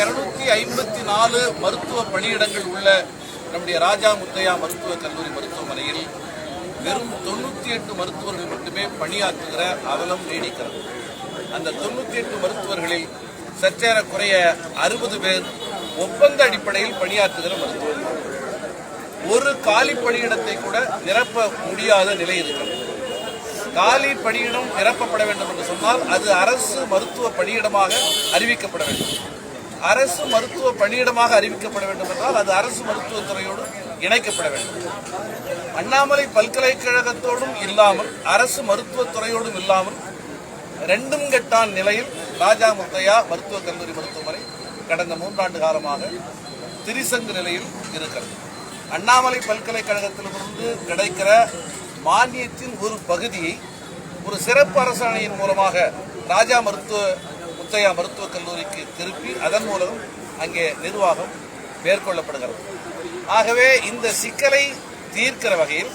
இருநூத்தி ஐம்பத்தி நாலு மருத்துவ பணியிடங்கள் உள்ள நம்முடைய ராஜா முத்தையா மருத்துவக் கல்லூரி மருத்துவமனையில் வெறும் தொண்ணூத்தி எட்டு மருத்துவர்கள் மட்டுமே பணியாற்றுகிற அவலம் நீடிக்கிறது. அந்த தொண்ணூத்தி எட்டு மருத்துவர்களில் சற்றேறக்குறைய அறுபது பேர் ஒப்பந்த அடிப்படையில் பணியாற்றுகிற மருத்துவர்கள். ஒரு காலி பணியிடத்தை கூட நிரப்ப முடியாத நிலை இருக்கிறது. காலி பணியிடம் நிரப்பப்பட வேண்டும் என்று சொன்னால் அது அரசு மருத்துவ பணியிடமாக அறிவிக்கப்பட வேண்டும். அரசு மருத்துவ பணியிடமாக அறிவிக்கப்பட வேண்டும் என்றால் அது அரசு மருத்துவத்துறையோடு இணைக்கப்பட வேண்டும். அண்ணாமலை பல்கலைக்கழகத்தோடும் இல்லாமல் அரசு மருத்துவத்துறையோடும் இல்லாமல் ரெண்டும் கெட்டான் நிலையில் ராஜா முத்தையா மருத்துவக் கல்லூரி மருத்துவமனை கடந்த மூன்றாண்டு காலமாக திரிசங்கு நிலையில் இருக்கிறது. அண்ணாமலை பல்கலைக்கழகத்திலிருந்து கிடைக்கிற மானியத்தின் ஒரு பகுதியை ஒரு சிறப்பு அரசாணையின் மூலமாக ராஜா மருத்துவ முத்தையா மருத்துவக் கல்லூரிக்கு திருப்பி அதன் மூலம் அங்கே நிர்வாகம் மேற்கொள்ளப்படுகிறது. ஆகவே இந்த சிக்கலை தீர்க்கிற வகையில்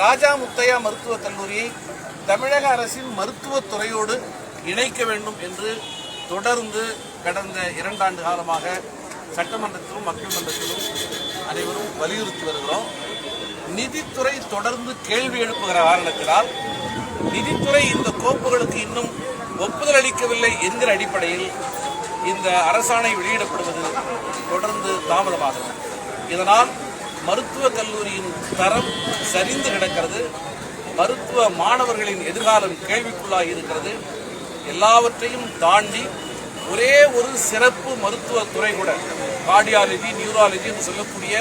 ராஜா முத்தையா மருத்துவக் கல்லூரியை தமிழக அரசின் மருத்துவத்துறையோடு இணைக்க வேண்டும் என்று தொடர்ந்து கடந்த இரண்டாண்டு காலமாக சட்டமன்றத்திலும் மக்கள் மன்றத்திலும் அனைவரும் வலியுறுத்தி வருகிறோம். நிதித்துறை தொடர்ந்து கேள்வி எழுப்புகிற காரணத்தினால் நிதித்துறை இந்த கோப்புகளுக்கு இன்னும் ஒப்புதல் அளிக்கவில்லை என்கிற அடிப்படையில் இந்த அரசாணை வெளியிடப்படுவது தொடர்ந்து தாமதமாகும் இதனால் மருத்துவக் கல்லூரியின் தரம் சரிந்து கிடக்கிறது. மருத்துவ மாணவர்களின் எதிர்காலம் கேள்விக்குள்ளாகி இருக்கிறது. எல்லாவற்றையும் தாண்டி ஒரே ஒரு சிறப்பு மருத்துவ துறை கூட கார்டியாலஜி நியூராலஜி என்று சொல்லக்கூடிய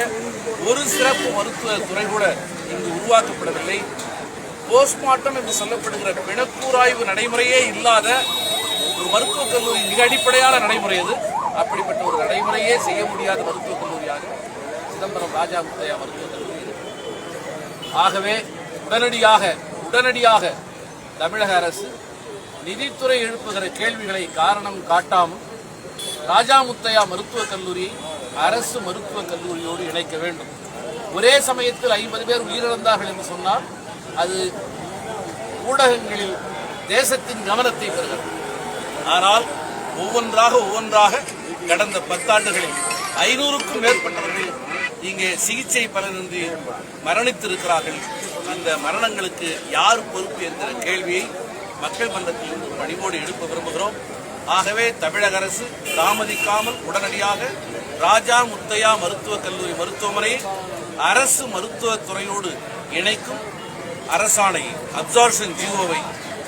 ஒரு சிறப்பு மருத்துவ துறை கூட இங்கு உருவாக்கப்படவில்லை. போஸ்ட்மார்ட்டம் என்று சொல்லப்படுகிற பிணக்கூராய்வு நடைமுறையே இல்லாத ஒரு மருத்துவக் கல்லூரி மிக அடிப்படையான நடைமுறை அது. அப்படிப்பட்ட ஒரு நடைமுறையே செய்ய முடியாத மருத்துவக் கல்லூரியாக சிதம்பரம் ராஜா முத்தையா மருத்துவக் கல்லூரி ஆகவே உடனடியாக உடனடியாக தமிழக அரசு நிதித்துறை எழுப்புகிற கேள்விகளை காரணம் காட்டாமல் ராஜா முத்தையா மருத்துவக் கல்லூரியை அரசு மருத்துவக் கல்லூரியோடு இணைக்க வேண்டும். ஒரே சமயத்தில் ஐம்பது பேர் உயிரிழந்தார்கள் என்று சொன்னால் அது ஊடகங்களில் தேசத்தின் கவனத்தை பெறுகிறது. ஆனால் ஒவ்வொன்றாக ஒவ்வொன்றாக கடந்த பத்தாண்டுகளில் ஐநூறுக்கும் மேற்பட்டவர்கள் இங்கே சிகிச்சை பலனின்றி மரணித்திருக்கிறார்கள். அந்த மரணங்களுக்கு யார் பொறுப்பு என்கிற கேள்வியை மக்கள் மன்றத்தில் இருந்து பணிவோடு எழுப்ப விரும்புகிறோம். ஆகவே தமிழக அரசு தாமதிக்காமல் உடனடியாக ராஜா முத்தையா மருத்துவக் கல்லூரி மருத்துவமனையை அரசு மருத்துவத் துறையோடு இணைக்கும் அரசாணை அப்சார்ஷன் ஜிஓவை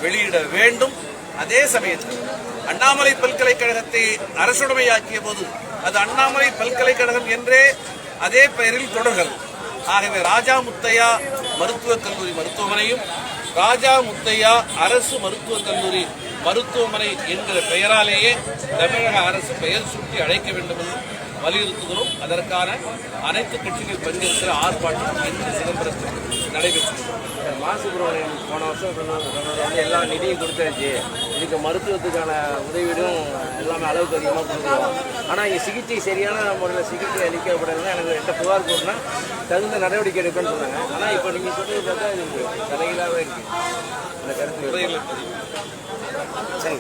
வெளியிட வேண்டும். அதே சமயத்தில் அண்ணாமலை பல்கலைக்கழகத்தை அரசுடைமையாக்கிய போது அது அண்ணாமலை பல்கலைக்கழகம் என்றே அதே பெயரில் தொடர்கிறது ஆகவே ராஜா முத்தையா மருத்துவக் கல்லூரி மருத்துவமனையும் ராஜா முத்தையா அரசு மருத்துவக் கல்லூரி மருத்துவமனை என்கிற பெயராலேயே தமிழக அரசு பெயர் சுட்டி அழைக்க வேண்டும் என்று வலியுறுத்துகிறோம். அதற்கான அனைத்து கட்சிகள் பங்கேற்கிற ஆர்ப்பாட்டம் இன்று சிதம்பரத்தில் நடைபெற்றது. மாசுபுரம் போன வருஷம் வந்து எல்லா நிதியும் கொடுத்தாச்சு. இதுக்கு மருத்துவத்துக்கான உதவிடும் எல்லாமே அளவுக்கு அதிகமாக கொடுக்குறோம். ஆனால் இங்கே சிகிச்சை சரியான முறையில் சிகிச்சை அளிக்கப்படலைன்னா எனக்கு எந்த புகார் போட்டுனா தகுந்த நடவடிக்கை எடுக்கணும்னு சொன்னாங்க ஆனால் இப்போ நீங்கள் சொல்றது பார்த்தா இது தலைகளாகவே இருக்குது அந்த கருத்து சரி.